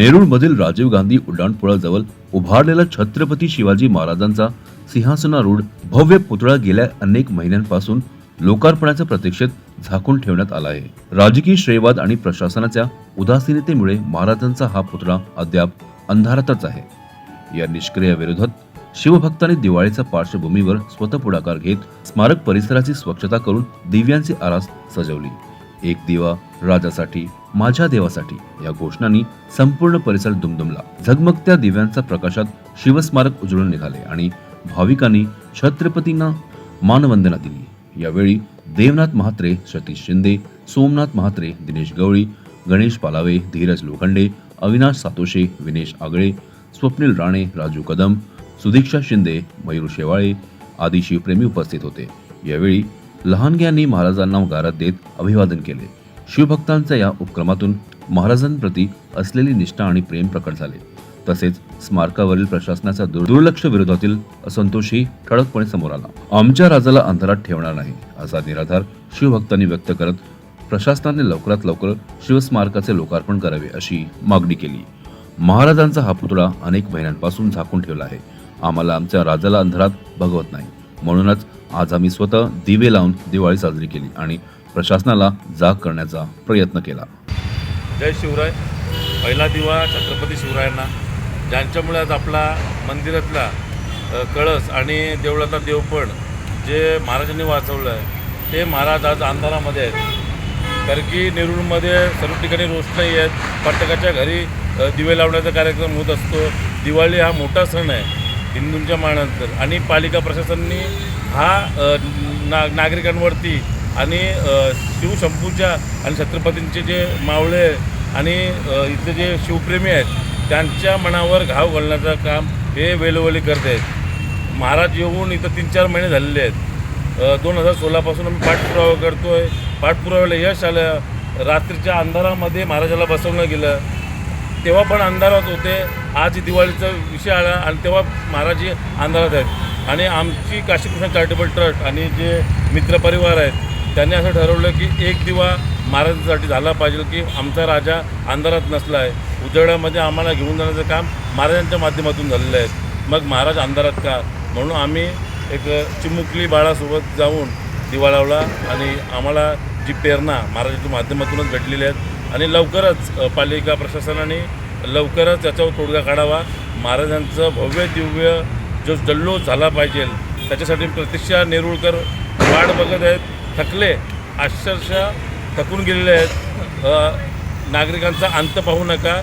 नेरूळमधील राजीव गांधी उड्डाणपुळाजवळ उभारलेला छत्रपती शिवाजी महाराजांचा सिंहासनारूढ भव्य पुतळा गेल्या अनेक महिन्यांपासून लोकार्पणाच्या प्रतीक्षेत झाकून ठेवण्यात आला आहे. राजकीय श्रेयवाद आणि प्रशासनाच्या उदासीनतेमुळे महाराजांचा हा पुतळा अद्याप अंधारातच आहे. या निष्क्रिय विरोधात शिवभक्तांनी दिवाळीच्या पार्श्वभूमीवर स्वतः पुढाकार घेत स्मारक परिसराची स्वच्छता करून दिव्यांची आरास सजवली. एक दिवा राजासाठी माझ्या देवासाठी या घोषणांनी संपूर्ण परिसर दुमदुमला. झगमगत्या दिव्यांच्या प्रकाशात शिवस्मारक उजळून निघाले आणि भाविकांनी छत्रपतींना मानवंदना दिली. यावेळी देवनाथ म्हात्रे सतीश शिंदे सोमनाथ म्हात्रे दिनेश गवळी गणेश पालावे धीरज लोखंडे अविनाश सातोशे विनेश आगळे स्वप्नील राणे राजू कदम सुदीक्षा शिंदे मयूर शेवाळे आदी शिवप्रेमी उपस्थित होते. यावेळी लहानग्यांनी महाराजांना गारद देत अभिवादन केले. शिवभक्तांच्या या उपक्रमातून महाराजांप्रती असलेली निष्ठा आणि प्रेम प्रकट झाले. तसेच स्मारकावरील प्रशासनाच्या दुर्लक्ष विरोधातील असंतोषही ठळकपणे समोर आला. आमच्या राजाला अंधारात ठेवणार नाही असा निराधार शिवभक्तांनी व्यक्त करत प्रशासनाने लवकरात लवकर शिवस्मारकाचे लोकार्पण करावे अशी मागणी केली. महाराजांचा हा पुतळा अनेक महिन्यांपासून झाकून ठेवला आहे. आम्हाला आमच्या राजाला अंधारात भगवत नाही. म्हणूनच आज आम्ही स्वतः दिवे लावून दिवाळी साजरी केली आणि प्रशासनाला जाग करण्याचा प्रयत्न केला. जय शिवराय. पहिला दिवा छत्रपती शिवरायांना. ज्यांच्यामुळे आज आपला मंदिरातला कळस आणि देवळातला देवपण जे महाराजांनी वाचवलं आहे ते महाराज आज अंधारामध्ये आहेत. कारण की नेरूळमध्ये सर्व ठिकाणी रोषणाई आहेत प्रत्येकाच्या घरी दिवे लावण्याचा कार्यक्रम होत असतो. दिवाळी हा मोठा सण आहे. हिंदूंच्या मानानंतर आणि पालिका प्रशासनाने हा ना नागरिकांवरती आणि अ, शिवशंभूच्या आणि छत्रपतींचे जे मावळे आणि इथले जे शिवप्रेमी आहेत त्यांच्या मनावर घाव घालण्याचं काम हे वेळोवेळी करत आहेत. महाराज येऊन इथं तीन चार महिने झालेले आहेत. दोन हजार सोळापासून आम्ही पाठपुरावा करतो आहे पाठपुराव्याला यश आलं. रात्रीच्या अंधारामध्ये महाराजाला बसवलं गेलं. तेव्हा पण अंधारात होते. आज दिवाळीचा विषय आला आणि तेव्हा महाराजी अंधारात आहेत. आणि आमची काशीकृष्ण चॅरिटेबल ट्रस्ट आणि जे मित्रपरिवार आहेत त्यांनी असं ठरवलं की एक दिवा महाराजांसाठी झाला पाहिजे की आमचा राजा अंधारात नसला आहे. उजळ्यामध्ये आम्हाला घेऊन जाण्याचं काम महाराजांच्या माध्यमातून झालेलं आहे. मग महाराज अंधारात का? म्हणून आम्ही एक चिमुकली बाळासोबत जाऊन दिवा लावला आणि आम्हाला जी प्रेरणा महाराजांच्या माध्यमातूनच भेटलेली आहेत आणि लवकरच पालिका प्रशासनाने लवकरच याच्यावर तोडगा काढावा. महाराजांचं भव्य दिव्य जो जल्लोष झाला पाहिजे त्याच्यासाठी प्रतीक्षा नेरुळकर वाट बघत आहेत थकले अक्षरशः थकून गेलेले आहेत. नागरिकांचा अंत पाहू नका.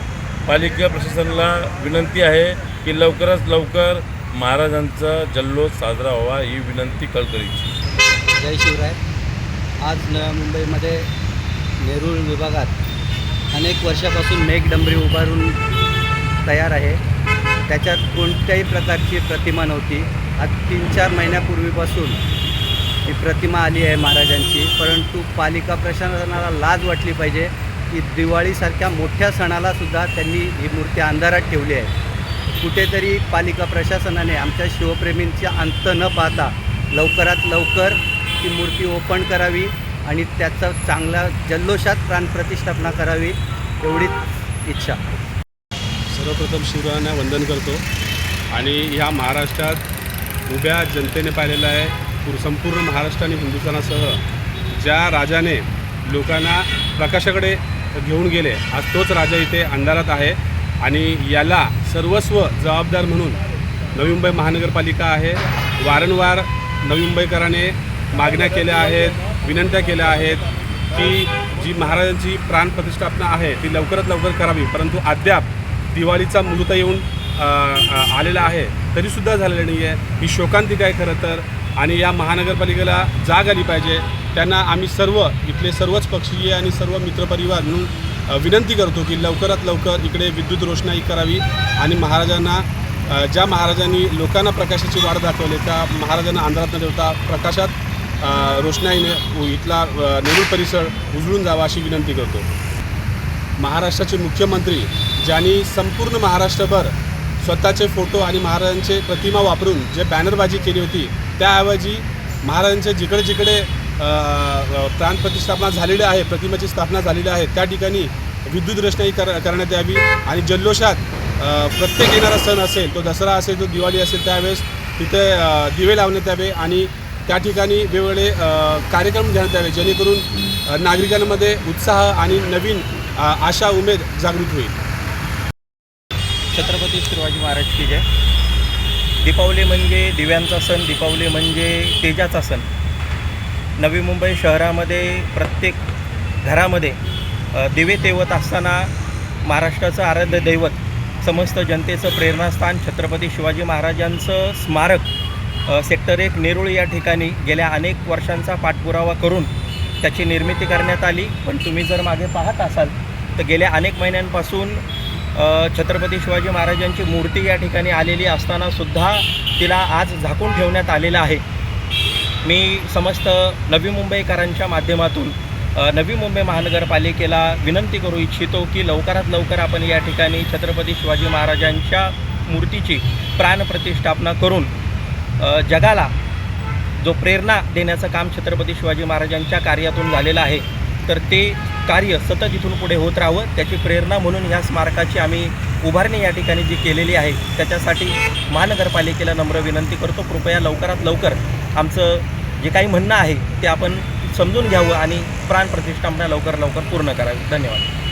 पालिका प्रशासनाला विनंती आहे की लवकरात लवकर महाराजांचा जल्लोष साजरा व्हावा ही विनंती कळकळीची. जय शिवराय. आज नव्या मुंबईमध्ये नेरूळ विभागात अनेक वर्षापासून मेघडंबरी उभारून तयार आहे. त्याच्यात कोणत्याही प्रकारची प्रतिमा नव्हती. आज तीन चार महिन्यापूर्वीपासून ही प्रतिमा आली आहे महाराजांची. परंतु पालिका प्रशासनाला लाज वाटली पाहिजे की दिवाळीसारख्या मोठ्या सणालासुद्धा त्यांनी ही मूर्ती अंधारात ठेवली आहे. कुठेतरी पालिका प्रशासनाने आमच्या शिवप्रेमींचे अंत न पाहता लवकरात लवकर ती मूर्ती ओपन करावी. आणि त्याचा चांगला जल्लोषात प्राणप्रतिष्ठापना करावी एवढीच इच्छा. सर्वप्रथम शिवरायांना वंदन करतो. आणि ह्या महाराष्ट्रात उभ्या जनतेने पाहिलेलं आहे संपूर्ण महाराष्ट्र आणि हिंदुस्थानासह ज्या राजाने लोकांना प्रकाशाकडे घेऊन गेले आज तोच राजा इथे अंधारात आहे. आणि याला सर्वस्व जबाबदार म्हणून नवी मुंबई महानगरपालिका आहे. वारंवार नवी मुंबईकरांनी मागण्या केल्या आहेत. विनंत्या केल्या आहेत की जी महाराजांची प्राणप्रतिष्ठापना आहे ती लवकरात लवकर करावी. परंतु अद्याप दिवाळीचा मुहूर्त येऊन आलेला आहे तरीसुद्धा झालेलं नाही आहे ही शोकांतिका आहे खरं तर. आणि या महानगरपालिकेला जाग आली पाहिजे. त्यांना आम्ही सर्व इथले सर्वच पक्षीय आणि सर्व मित्रपरिवार म्हणून विनंती करतो की लवकरात लवकर इकडे विद्युत रोषणाई करावी. आणि महाराजांना ज्या महाराजांनी लोकांना प्रकाशाची वाढ दाखवली त्या महाराजांना अंधारात न ठेवता प्रकाशात रोषणाईने इथला नेरूळ परिसर उजळून जावा अशी विनंती करतो. महाराष्ट्राचे मुख्यमंत्री ज्यांनी संपूर्ण महाराष्ट्रभर स्वतःचे फोटो आणि महाराजांचे प्रतिमा वापरून जे बॅनरबाजी केली होती त्याऐवजी महाराजांचे जिकडे जिकडे प्राण अ, प्राणप्रतिष्ठापना झालेली आहे प्रतिमेची स्थापना झालेली आहे त्या ठिकाणी विद्युत रचनाही कर करण्यात यावी आणि जल्लोषात प्रत्येक येणारा सण असेल तो दसरा असेल तो दिवाळी असेल त्यावेळेस तिथे दिवे लावण्यात यावे आणि त्या ठिकाणी वेगवेगळे कार्यक्रम घेण्यात यावे जेणेकरून नागरिकांमध्ये उत्साह आणि नवीन आशा उमेद जागृत होईल. छत्रपती शिवाजी महाराज की जय. दीपावली म्हणजे दिव्यांचा सण दीपावली म्हणजे तेजाचा सण. नवी मुंबई शहरामध्ये प्रत्येक घरामध्ये दिवे तेवत असताना महाराष्ट्राचं आराध्य दैवत समस्त जनतेचं प्रेरणास्थान छत्रपती शिवाजी महाराजांचं स्मारक सेक्टर एक नेरुळ या ठिकाणी गेल्या अनेक वर्षांचा पाठपुरावा करून त्याची निर्मिती करण्यात आली. पण तुम्ही जर मागे पाहत असाल तर गेल्या अनेक महिन्यांपासून छत्रपती शिवाजी महाराजांची मूर्ती या ठिकाणी आलेली असताना सुद्धा तिला आज झाकून ठेवण्यात आलेलं आहे. मी समस्त नवी मुंबईकरांच्या माध्यमातून नवी मुंबई महानगरपालिकेला विनंती करू इच्छितो की लवकरात लवकर आपण या ठिकाणी छत्रपती शिवाजी महाराजांच्या मूर्तीची प्राणप्रतिष्ठापना करून जगाला जो प्रेरणा देण्याचं काम छत्रपती शिवाजी महाराजांच्या कार्यातून झालेलं आहे तर ते कार्य सतत इथून पुढे होत राहावं त्याची प्रेरणा म्हणून ह्या स्मारकाची आम्ही उभारणी या ठिकाणी जी केलेली आहे त्याच्यासाठी महानगरपालिकेला नम्र विनंती करतो. कृपया लवकरात लवकर आमचं जे काही म्हणणं आहे ते आपण समजून घ्यावं आणि प्राणप्रतिष्ठापना लवकर लवकर पूर्ण करावी. धन्यवाद.